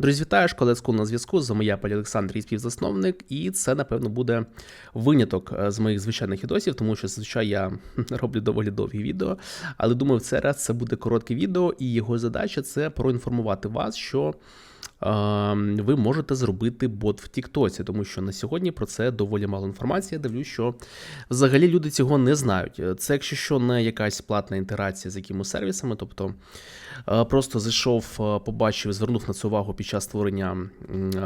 Друзі, вітаю, школецьку на зв'язку. З вами я, Пані Олександр, і співзасновник, і це, напевно, буде виняток е, з моїх звичайних відосів, тому що зазвичай я роблю доволі довгі відео. Але думаю, в цей раз це буде коротке відео, і його задача це проінформувати вас, що. Е, Ви можете зробити бот в Тіктоці, тому що на сьогодні про це доволі мало інформації. Я дивлюсь, що взагалі люди цього не знають. Це, якщо що, не якась платна інтеграція з якимось сервісами, тобто Е, Просто зайшов, е, побачив, звернув на це увагу під час створення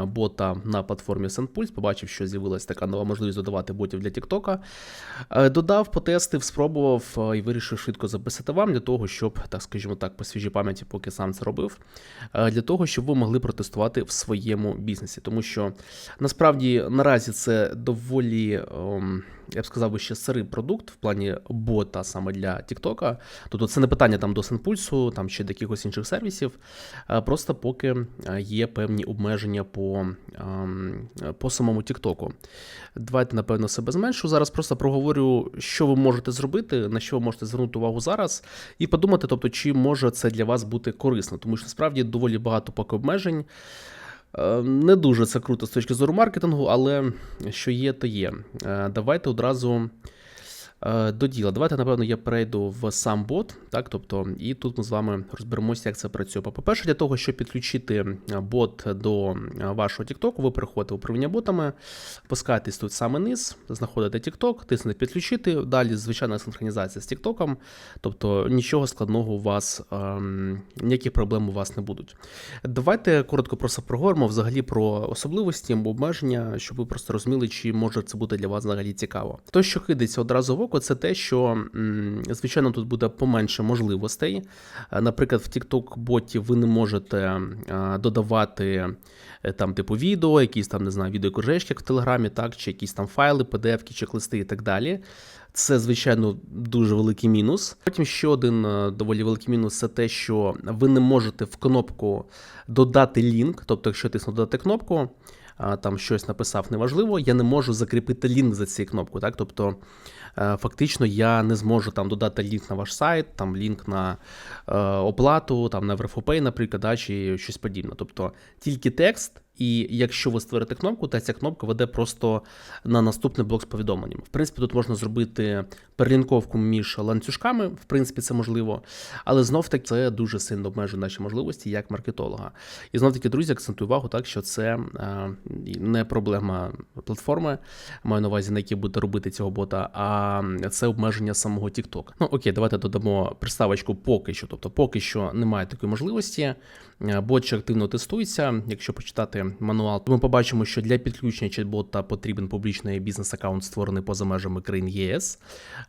бота на платформі SendPulse, побачив, що з'явилася така нова можливість додавати ботів для TikTok. Е, Додав, потестив, спробував і вирішив швидко записати вам для того, щоб, так скажімо так, по свіжій пам'яті, поки сам це робив, для того, щоб ви могли протестувати в своєму бізнесі. Тому що насправді наразі це доволі. ем, я б сказав би ще сирий продукт в плані бота саме для TikTok. Тобто це не питання там до Сенпульсу, там ще до якихось інших сервісів. Просто поки е, є певні обмеження по, ем, по самому TikTok. Давайте, напевно, себе зменшу. Зараз просто проговорю, що ви можете зробити, на що ви можете звернути увагу зараз, і подумати, тобто, чи може це для вас бути корисно, тому що насправді доволі багато поки обмежень. Е, Не дуже це круто з точки зору маркетингу, але що є, то є. Е, Давайте одразу до діла. Давайте, напевно, я перейду в сам бот, так, тобто, і тут ми з вами розберемося, як це працює. По-перше, для того, щоб підключити е, бот до е, вашого TikTok, ви переходите в управління ботами, опускаєтесь тут саме низ, знаходите TikTok, тиснете підключити. Далі звичайна синхронізація з TikTok, тобто нічого складного у вас, ем, ніяких проблем у вас не будуть. Давайте коротко просто проговоримо взагалі про особливості обмеження, щоб ви просто розуміли, чи може це бути для вас взагалі цікаво. То, що кидається одразу в око, це те, що звичайно тут буде поменше можливостей. Е, Наприклад, в TikTok боті ви не можете е, додавати е, там типу відео, якісь там не знаю, відеокружечки, як в Телеграмі, так, чи якісь там файли, PDF, чек-листи і так далі. Це, звичайно, дуже великий мінус. Потім ще один доволі великий мінус це те, що ви не можете в кнопку додати лінк. Тобто, якщо тисну додати кнопку, там щось написав неважливо, я не можу закріпити лінк за цією кнопкою. Так? Тобто, е, фактично, я не зможу там додати лінк на ваш сайт, там лінк на е, оплату, там на Верфопей, наприклад, да, чи щось подібне. Тобто тільки текст. І якщо ви створите кнопку, то ця кнопка веде просто на наступний блок з повідомленнями. В принципі, тут можна зробити перелінковку між ланцюжками, в принципі, це можливо, але знов таки це дуже сильно обмежує наші можливості як маркетолога. І знов таки, друзі, акцентую увагу, так що це е, не проблема платформи, маю на увазі, на якій будете робити цього бота, а це обмеження самого TikTok. Ну окей, давайте додамо приставочку поки що. Тобто, поки що немає такої можливості. Е, Бот активно тестується. Якщо почитати мануал, то ми побачимо, що для підключення чат-бота потрібен публічний бізнес-аккаунт, створений поза межами країн ЄС.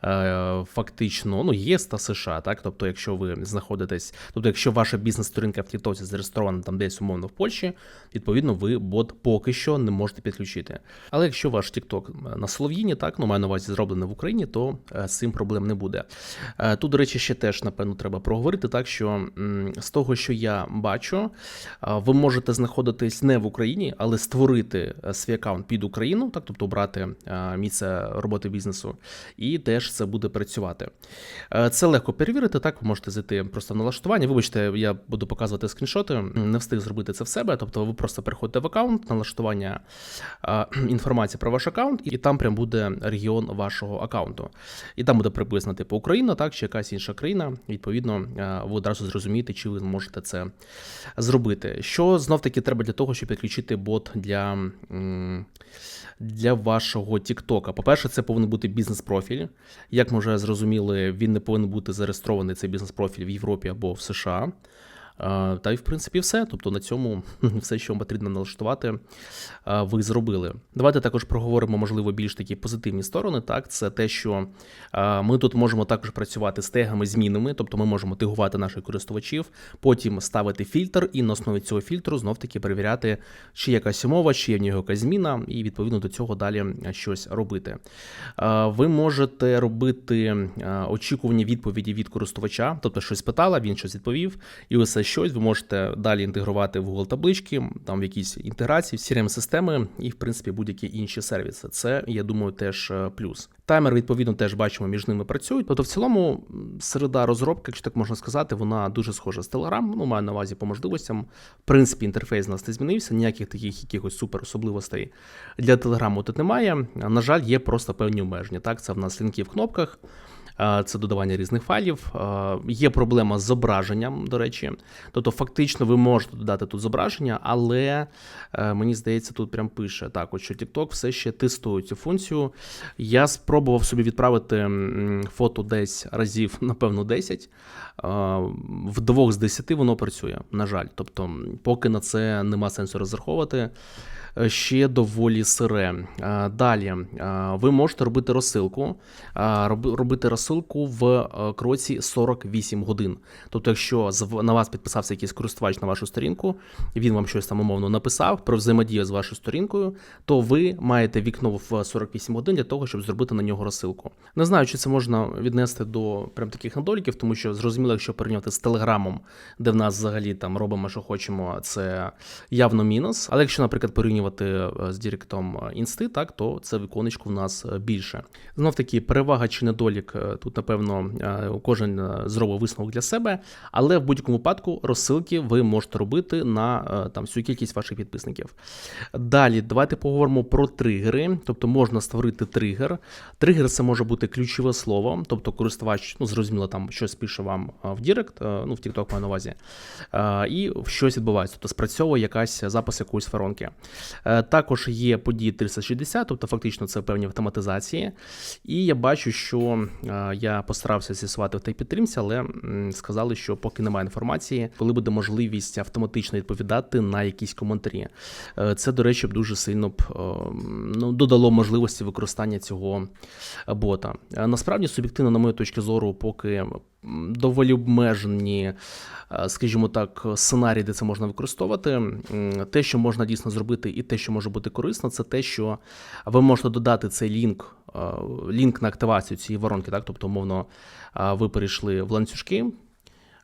Е, Фактично, ну ЄС та США. Так, тобто, якщо ви знаходитесь, тобто, якщо ваша бізнес-сторінка в Тіктоці зареєстрована там десь умовно в Польщі, відповідно, ви бот поки що не можете підключити. Але якщо ваш TikTok на Солов'їні, так ну маю на увазі зроблений в Україні, то е, з цим проблем не буде. Е, Тут, до речі, ще теж напевно треба проговорити, так що з того, що я бачу, а, ви можете знаходитись не в Україні, але створити е, свій аккаунт під Україну, так тобто обрати е, місце роботи бізнесу, і теж це буде працювати. Е, Це легко перевірити. Так, ви можете зайти просто в налаштування. Вибачте, я буду показувати скріншоти. Не встиг зробити це в себе. Тобто, ви просто переходите в аккаунт, налаштування е, інформації про ваш аккаунт, і там прям буде регіон вашого аккаунту. І там буде приблизно типу Україна, так чи якась інша країна. Відповідно, е, ви одразу зрозумієте, чи ви зможете це зробити. Що знов таки треба для того, щоб підключити бот для, для вашого TikTok? По-перше, це повинен бути бізнес-профіль. Як ми вже зрозуміли, він не повинен бути зареєстрований цей бізнес-профіль в Європі або в США. Та й в принципі все. Тобто на цьому все, що вам потрібно налаштувати, ви зробили. Давайте також проговоримо, можливо, більш такі позитивні сторони. Так, це те, що ми тут можемо також працювати з тегами, змінами, тобто ми можемо тегувати наших користувачів, потім ставити фільтр, і на основі цього фільтру знов таки перевіряти, чи якась умова, чи є в нього якась зміна, і відповідно до цього далі щось робити. Ви можете робити очікувані відповіді від користувача, тобто щось питала, він щось відповів, і це щось, ви можете далі інтегрувати в Google таблички, там в якісь інтеграції, в crm системи і, в принципі, будь-які інші сервіси. Це, я думаю, теж е, плюс. Таймер, відповідно, теж бачимо, між ними працюють. Тобто, в цілому, середа розробки, якщо так можна сказати, вона дуже схожа з Telegram. Ну, маю на увазі по можливостям. В принципі, інтерфейс у нас не змінився, ніяких таких якихось супер особливостей для Telegram тут немає. На жаль, є просто певні обмеження. Так, це в нас лінки в кнопках. Це додавання різних файлів. Є проблема з зображенням, до речі. Тобто, фактично, ви можете додати тут зображення, але е, мені здається, тут прям пише так, от що TikTok все ще тестує цю функцію. Я спробував собі відправити фото десь разів, напевно, 10. В двох з 10 воно працює, на жаль. Тобто, поки на це нема сенсу розраховувати. Е, ще доволі сире. Е, далі ви можете робити розсилку, робити розсилку в кроці 48 годин. Тобто, якщо на вас підписався якийсь користувач на вашу сторінку, він вам щось там умовно написав про взаємодію з вашою сторінкою, то ви маєте вікно в 48 годин для того, щоб зробити на нього розсилку. Не знаю, чи це можна віднести до прям таких недоліків, тому що зрозуміло, якщо порівняти з телеграмом, де в нас взагалі там робимо, що хочемо, це явно мінус. Але якщо, наприклад, порівнювати е, з Діректом інсти, так то це віконечко в нас е, більше. Знов таки, перевага чи недолік е, тут, напевно, кожен зробив висновок для себе, але в будь-якому випадку розсилки ви можете робити на там всю кількість ваших підписників. Далі, давайте поговоримо про тригери, тобто можна створити тригер. Тригер це може бути ключове слово, тобто користувач, ну зрозуміло, там щось пише вам в Дірект, ну в TikTok маю на увазі, і щось відбувається, тобто спрацьовує якась запис якоїсь воронки. Е, також є події 360, тобто фактично це певні автоматизації. І я бачу, що я постарався з'ясувати в тій підтримці, але сказали, що поки немає інформації, коли буде можливість автоматично відповідати на якісь коментарі. Е, це, до речі, дуже сильно б е, ну, додало можливості використання цього бота. Насправді, суб'єктивно, на мою точку зору, поки доволі обмежені, е, скажімо так, сценарії, де це можна використовувати. Те, що можна дійсно зробити, і те, що може бути корисно, це те, що ви можете додати цей лінк, е, лінк на активацію цієї воронки, так, тобто, умовно, е, ви перейшли в ланцюжки.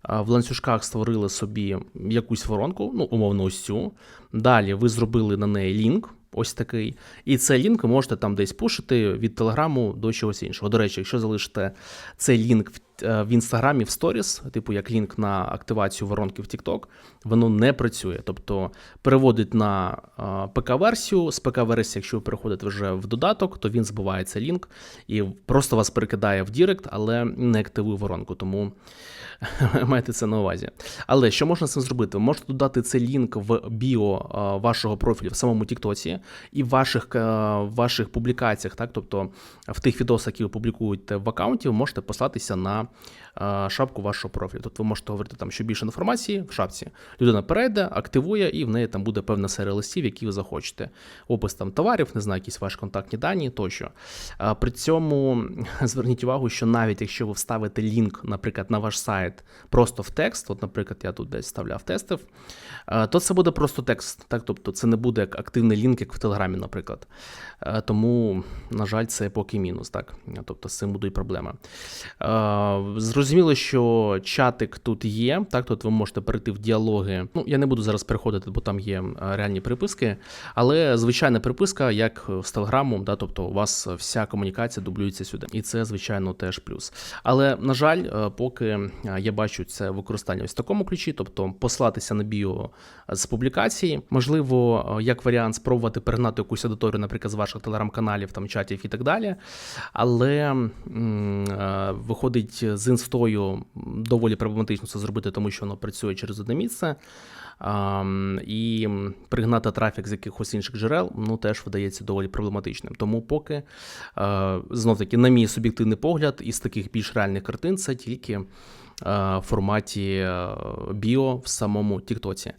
В ланцюжках створили собі якусь воронку, ну, умовно, ось цю. Далі ви зробили на неї лінк. Ось такий. І цей лінк ви можете там десь пушити від телеграму до чогось іншого. До речі, якщо залишите цей лінк в в інстаграмі в сторіс, типу як лінк на активацію воронки в TikTok, воно не працює. Тобто переводить на е, ПК-версію. З ПК-версії, якщо ви переходите вже в додаток, то він збиває цей лінк і просто вас перекидає в Дірект, але не активує воронку. Тому майте це на увазі. Але що можна з цим зробити? Ви можете додати цей лінк в біо е, вашого профілю в самому Тіктоці і в ваших ваших публікаціях, так, тобто в тих відосах, які ви публікуєте в аккаунті, ви можете послатися на шапку вашого профілю. Тобто ви можете говорити там, що більше інформації в шапці. Людина перейде, активує, і в неї там буде певна серія листів, які ви захочете. Опис там товарів, не знаю, якісь ваші контактні дані тощо. При цьому зверніть увагу, що навіть якщо ви вставите лінк, наприклад, на ваш сайт просто в текст, от, наприклад, я тут десь вставляв тестив, то це буде просто текст. Так? Тобто це не буде як активний лінк, як в Телеграмі, наприклад. Тому, на жаль, це поки мінус. так? Тобто з цим будуть проблеми. Зрозуміло, що чатик тут є. Так, тут ви можете перейти в діалоги. Ну, я не буду зараз переходити, бо там є реальні приписки. Але звичайна приписка, як з телеграмом, да, тобто у вас вся комунікація дублюється сюди. І це, звичайно, теж плюс. Але, на жаль, е, поки я бачу це використання ось в такому ключі, тобто послатися на біо з публікації, можливо, е, як варіант спробувати перегнати якусь аудиторію, наприклад, з ваших телеграм-каналів, там чатів і так далі. Але м- е, виходить з інстою доволі проблематично це зробити, тому що воно працює через одне місце. І пригнати трафік з якихось інших джерел ну теж видається доволі проблематичним. Тому поки знов таки, на мій суб'єктивний погляд, із таких більш реальних картин це тільки. В форматі біо в самому Тіктоці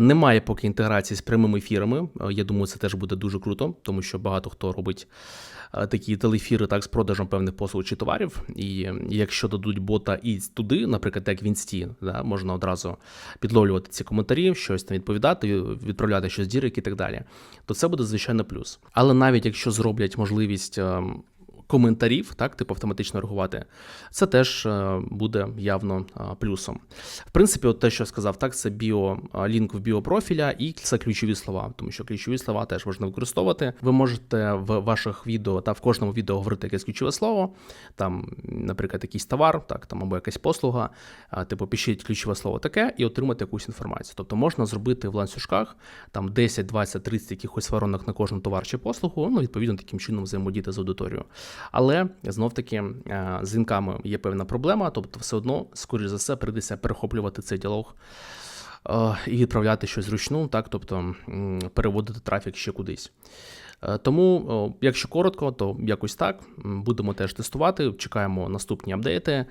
немає поки інтеграції з прямими ефірами. Я думаю, це теж буде дуже круто, тому що багато хто робить Е, такі телефіри так з продажем певних послуг чи товарів. І якщо дадуть бота і туди, наприклад, як в інсті, да, можна одразу підловлювати ці коментарі, щось там відповідати, відправляти щось дірик і так далі, то це буде звичайно плюс. Але навіть якщо зроблять можливість ем, коментарів, так, типу автоматично реагувати, це теж е, буде явно е, плюсом. В принципі, от те, що я сказав, так, це біо, е, лінк в біопрофіля і це ключові слова, тому що ключові слова теж можна використовувати. Ви можете в ваших відео та в кожному відео говорити якесь ключове слово, там, наприклад, якийсь товар, так, там або якась послуга, типу, пишіть ключове слово таке і отримати якусь інформацію. Тобто можна зробити в ланцюжках там 10, 20, 30 якихось воронок на кожен товар чи послугу, ну, відповідно, таким чином взаємодіяти з аудиторією. Але знов таки е, з дзвінками є певна проблема, тобто, все одно, скоріш за все, прийдеться перехоплювати цей діалог. е, І відправляти щось зручну, так, тобто переводити трафік ще кудись. Е, Тому, якщо коротко, то якось так. Будемо теж тестувати. Чекаємо наступні апдейти.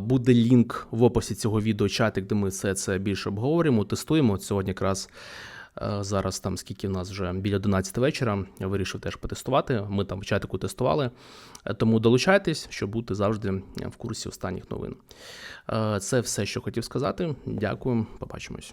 Буде лінк в описі цього відео, чатик, де ми все це більше обговорюємо, тестуємо. Сьогодні якраз зараз там скільки в нас вже біля 11 вечора. Я вирішив теж потестувати. Ми там в чатику тестували. Е, Тому долучайтесь, щоб бути завжди в курсі останніх новин. Е, Це все, що хотів сказати. Дякую, побачимось.